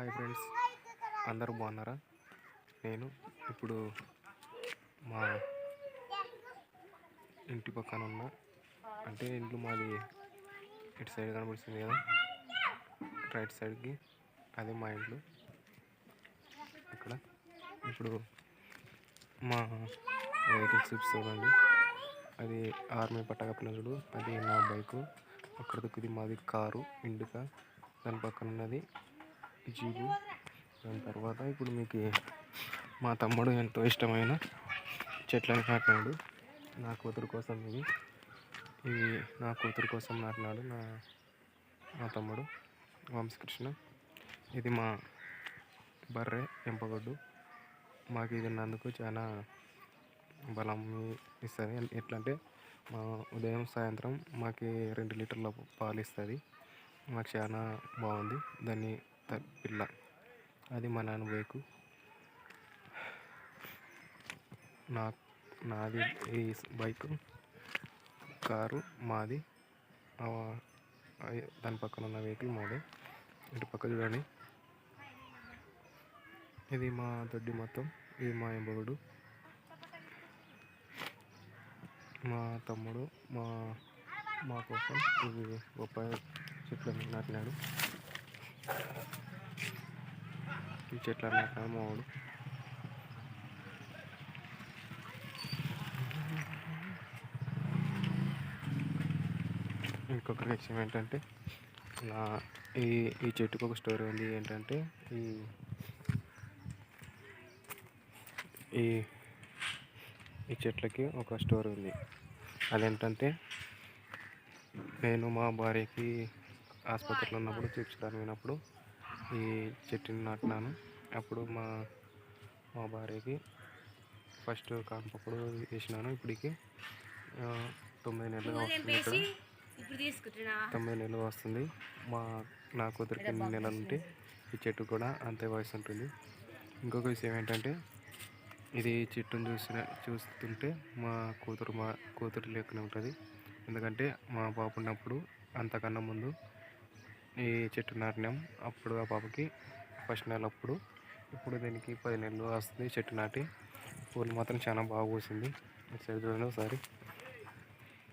Hi friends. అందరూ బాగున్నారా? నేను ఇప్పుడు మా ఇంటి పక్కన ఉన్న అంటే ఇంట్లో మాది ఇటు సైడ్ కనబడుతుంది కదా? రైట్ సైడ్కి అదే మా ఇంట్లో. ఇక్కడ ఇప్పుడు మా వెహికల్ స్విప్స్ చూడండి అది ఆర్మీ పట్టక పిల్లలు అది నా బైకు. అక్కడ దిక్కుది మాది కారు. ఇండికా దాని పక్కన ఉన్నది జీపు దాని తర్వాత ఇప్పుడు మీకు మా తమ్ముడు ఎంతో ఇష్టమైన చెట్లను నాటినాడు. నా కూతురు కోసం ఇవి ఇవి నా కూతురు కోసం నాటినాడు నా మా తమ్ముడు వంశకృష్ణ. ఇది మా బర్రె ఎంపగొడ్డు. మాకు ఇది ఉన్నందుకు చాలా బలం ఇస్తుంది. ఎట్లా అంటే మా ఉదయం సాయంత్రం మాకు రెండు లీటర్ల పాలు ఇస్తుంది. మాకు చాలా బాగుంది. దాన్ని త- పిల్ల. అది మా నాన్న బైకు. నా నాది ఈ బైక్ కారు మాది. దాని పక్కన ఉన్న వెహికల్ మాది. ఇటు పక్క చూడండి. ఇది మా దొడ్డి మొత్తం. ఇది మా ఎంబగుడు మా తమ్ముడు మా మా కోసం ఇది బొప్పాయి చెట్లను నాటినాడు. ఈ చెట్లు నాటినాడు మా ఇంకొక విషయం ఏంటంటే నా ఈ ఈ చెట్టుకు ఒక స్టోరీ ఉంది ఏంటంటే ఈ ఈ ఈ చెట్లకి ఒక స్టోరీ ఉంది. అదేంటంటే నేను మా భార్యకి ఆసుపత్రిలో ఉన్నప్పుడు చూపించడానికి పోయినప్పుడు ఈ చెట్టుని నాటినాను. అప్పుడు మా మా భార్యకి ఫస్ట్ కాన్పప్పుడు వేసినాను. ఇప్పటికి తొమ్మిది నెలలుగా వస్తుంది తొమ్మిది నెలలు వస్తుంది. మా నా కూతురికి ఎన్ని నెలలు ఉంటే ఈ చెట్టు కూడా అంతే వయసు ఉంటుంది. ఇంకొక విషయం ఏంటంటే ఇది చెట్టును చూసిన చూస్తుంటే మా కూతురు మా కూతురు లెక్కనే ఉంటుంది. ఎందుకంటే మా పాప ఉన్నప్పుడు అంతకన్నా ముందు ఈ చెట్టు నాటినాం అప్పుడు ఆ పాపకి ఫస్ట్ నెల అప్పుడు. ఇప్పుడు దీనికి పది నెలలు వస్తుంది చెట్టు నాటి. పూలు మాత్రం చాలా బాగా పూసింది. ఒకసారి చూడండి ఒకసారి.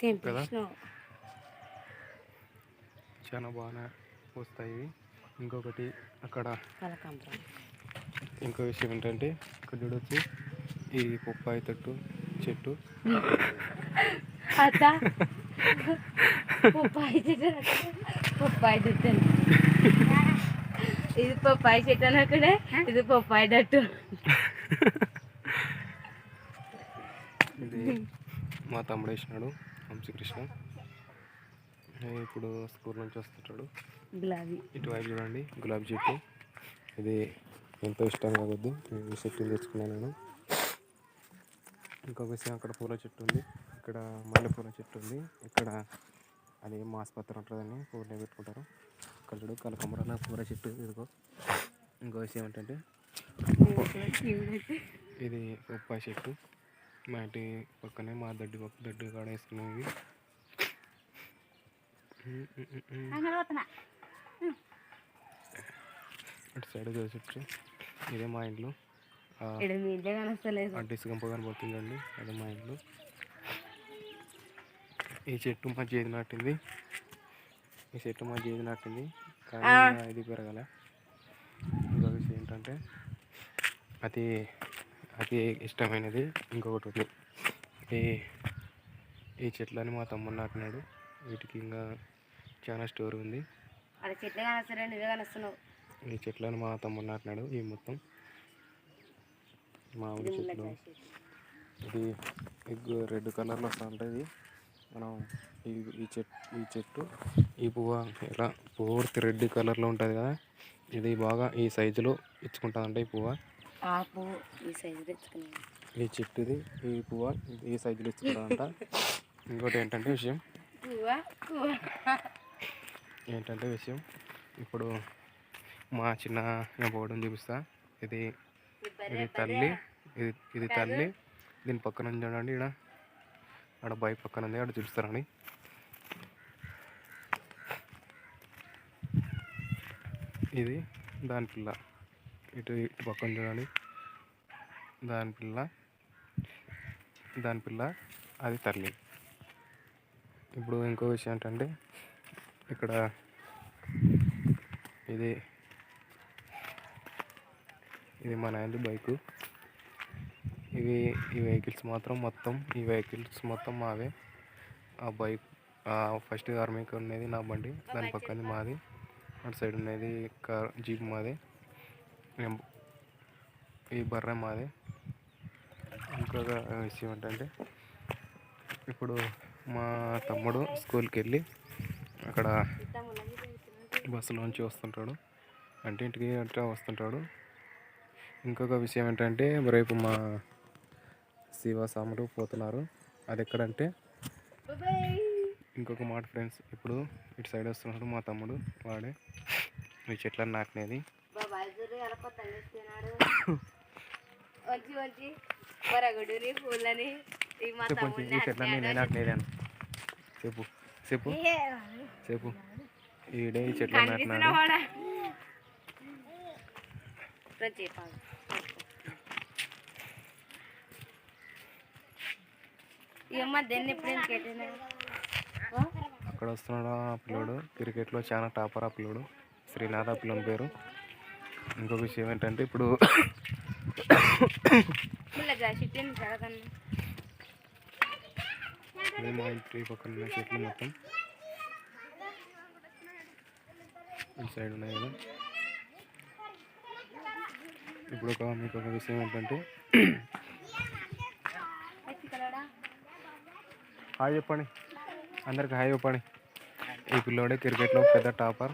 తెంపేసినావు చాలా బాగా పూస్తాయి. ఇంకొకటి అక్కడ ఇంకో విషయం ఏంటంటే ఇక్కడ చూడొచ్చు ఈ పొప్పాయి తట్టు చెట్టు. పప్పాయి చెట్టు పప్పాయి చెట్టు ఇది పప్పాయి చెట్టు అని అక్కడే ఇది పప్పాయి డట్టు ఇది మా తమ్ముడు వేసినాడు వంశీకృష్ణ. ఇప్పుడు స్కూల్ నుంచి వస్తుంటాడు. గులాబీ. ఇటువైపు చూడండి గులాబీ చెట్టు. ఇది ఎంతో ఇష్టంగా కొద్ది ఈ చెట్టు తెచ్చుకున్నాను నేను. ఇంకొక విషయం అక్కడ పూల చెట్టు ఉంది ఇక్కడ మల్లెపూల చెట్టు ఉంది ఇక్కడ అది మా ఆసుపత్రి ఉంటుందని పూలే పెట్టుకుంటారు. చూడు కలకమరాల పూల చెట్టు ఇదిగో. ఇంకో విషయం ఏంటంటే ఇది బొప్పాయి చెట్టు. మా ఇంటి పక్కనే మా దడ్డి పక్క దడ్డి కాడ ఉమ్. అటు సైడ్ చూసొచ్చు ఇదే మా ఇంట్లో. డిస్ గంప కనబడుతుందండి అదే మా ఇంట్లో. ఈ చెట్టు మా చేతి నాటింది. ఈ చెట్టు మా చేతి నాటింది. కానీ ఇది పెరగలే. ఇంకో విషయం ఏంటంటే అతి అతి ఇష్టమైనది ఇంకొకటి ఉంది. ఈ ఈ చెట్లని మా తమ్ముడు నాటినాడు. వీటికి ఇంకా చాలా స్టోరీ ఉంది. ఈ చెట్లను మా తమ్ముడు నాటినాడు ఈ మొత్తం. మామిడి చెట్లు. ఇది ఎగ్ రెడ్ కలర్లో వస్తూ ఉంటుంది మనం ఈ ఈ చెట్టు ఈ చెట్టు ఈ పువ్వు ఇలా పూర్తి రెడ్ కలర్లో ఉంటుంది కదా ఇది బాగా ఈ సైజులో ఇచ్చుకుంటుందంట ఈ పువ్వు. ఆపు ఈ సైజు తెచ్చుకున్నాను ఈ చెట్టుది ఈ పువ్వు ఈ సైజులో ఇచ్చుకుంటుందంట. ఇంకోటి ఏంటంటే విషయం? పువ్వా? పువ్వా? ఏంటంటే విషయం? ఇప్పుడు మా చిన్న పోవడం చూపిస్తా. ఇది ఇది తల్లి ఇది ఇది తల్లి. దీని పక్కన చూడండి ఇక్కడ ఆడ బాయ్ పక్కన ఉంది ఆడ చూస్తారని ఇది దాని పిల్ల. ఇటు ఇటు పక్కన చూడండి. దాని పిల్ల దాని పిల్ల అది తల్లి. ఇప్పుడు ఇంకో విషయం ఏంటంటే ఇక్కడ ఇది ఇది మా నాయనది బైకు. ఇవి ఈ వెహికల్స్ మాత్రం మొత్తం ఈ వెహికల్స్ మొత్తం మావే. ఆ బైక్ ఫస్ట్ ఆర్మీకి ఉన్నది నా బండి. దాని పక్కన మాది. అటు సైడ్ ఉన్నది కార్ జీప్ మాది. ఈ బర్రె మాది. ఇంకొక విషయం ఏంటంటే ఇప్పుడు మా తమ్ముడు స్కూల్కి వెళ్ళి అక్కడ బస్సులోంచి వస్తుంటాడు. అంటే ఇంటికి అంటే వస్తుంటాడు. ఇంకొక విషయం ఏంటంటే రేపు మా శివ సాములు పోతున్నారు. అది ఎక్కడంటే ఇంకొక మాట ఫ్రెండ్స్ ఇప్పుడు ఇటు సైడ్ వస్తున్నాడు మా తమ్ముడు వాడే. ఈ చెట్లను నాటినది. ఈ చెప్పు ఈ చెట్లన్నీ నేను నాటినది అని. చెప్పు చెప్పు చెప్పు. ఈడే ఈ చెట్లను నాటినాడు. అక్కడ వస్తున్నాడు ఆ పిల్లోడు? క్రికెట్లో చాలా టాపర్ ఆ పిల్లోడు. శ్రీనాథ్ ఆ పిల్లోని పేరు. ఇంకొక విషయం ఏంటంటే ఇప్పుడు మా ఇంటి పక్కన ఉన్న చెట్లు మొత్తం. ఈ సైడ్ ఉన్నాయి కదా. ఇప్పుడు ఒక మీకు ఒక విషయం ఏంటంటే హాయ్ చెప్పండి. అందరికి హాయ్ చెప్పండి. ఈ పిల్లోడే క్రికెట్లో పెద్ద టాపర్.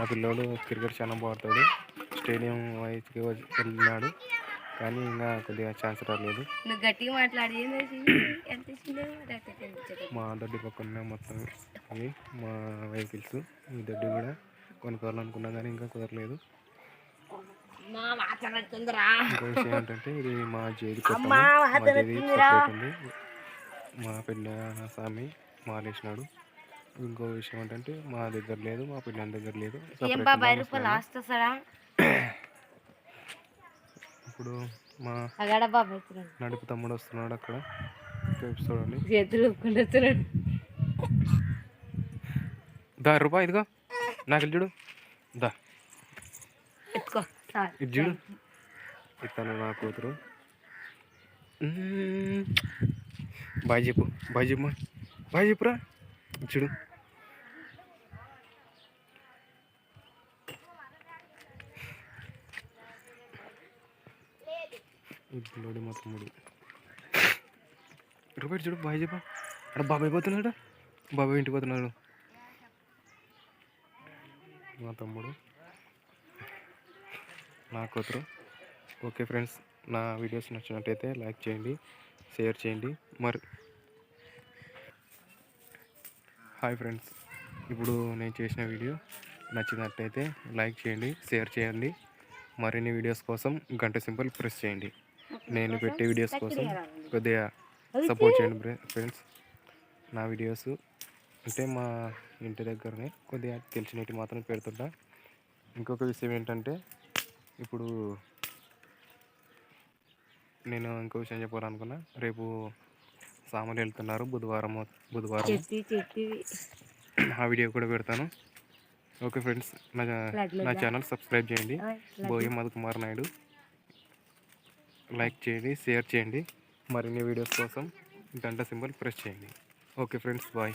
ఆ పిల్లోడు క్రికెట్ చాలా బాగుతాడు స్టేడియం వైజ్కి వెళ్ళినాడు. కానీ ఇంకా కొద్దిగా ఛాన్స్ రాలేదు. గట్టిగా మాట్లాడి? మా దొడ్డి పక్కన మొత్తం ఇవి మా వెహికల్స్ ఈ దొడ్డి కూడా కొనుక్కోవాలనుకున్నా కానీ ఇంకా కుదరలేదు. ఇంకో విషయం ఏంటంటే ఇది మా జేది మా జేది ఉంది మా పెళ్ళ స్వామి మాలేసినాడు. ఇంకో విషయం ఏంటంటే మా దగ్గర లేదు మా పిల్లల దగ్గర లేదు. ఇప్పుడు మా నడుపు తమ్ముడు వస్తున్నాడు అక్కడ. చూడండి దా రూపాయి ఇదిగో. నాకు చూడు. దా. చూడు ఇతను నా కూతురు. బాయ్ చెప్పు బాయ్ చెప్పు బాయ్ చెప్పురా చూడు ఈ పిల్లోడు మా తమ్ముడు రూపాయి చూడు బాయ్ చెప్పు అక్కడ బాబాయ్ పోతున్నాడు బాబాయ్ ఇంటికి పోతున్నాడు మా తమ్ముడు నా కూతురు. ఓకే ఫ్రెండ్స్ నా వీడియోస్ నచ్చినట్టయితే లైక్ చేయండి షేర్ చేయండి. మరి హాయ్ ఫ్రెండ్స్ ఇప్పుడు నేను చేసిన వీడియో నచ్చినట్టయితే లైక్ చేయండి షేర్ చేయండి. మరిన్ని వీడియోస్ కోసం గంట సింబల్ ప్రెస్ చేయండి. నేను పెట్టే వీడియోస్ కోసం కొద్దిగా సపోర్ట్ చేయండి ఫ్రెండ్స్. నా వీడియోస్ అంటే మా ఇంటి దగ్గరనే కొద్దిగా తెలిసినవి మాత్రం పెడుతుంటా. ఇంకొక విషయం ఏంటంటే ఇప్పుడు నేను ఇంకో విషయం చెప్పాలనుకున్నా. రేపు సామాన్లు వెళ్తున్నారు. బుధవారం బుధవారం ఆ వీడియో కూడా పెడతాను. ఓకే ఫ్రెండ్స్ నా నా ఛానల్ సబ్స్క్రైబ్ చేయండి. బోయ మధుకుమార్ నాయుడు. లైక్ చేయండి షేర్ చేయండి. మరిన్ని వీడియోస్ కోసం గంట సింబల్ ప్రెస్ చేయండి. Okay friends bye.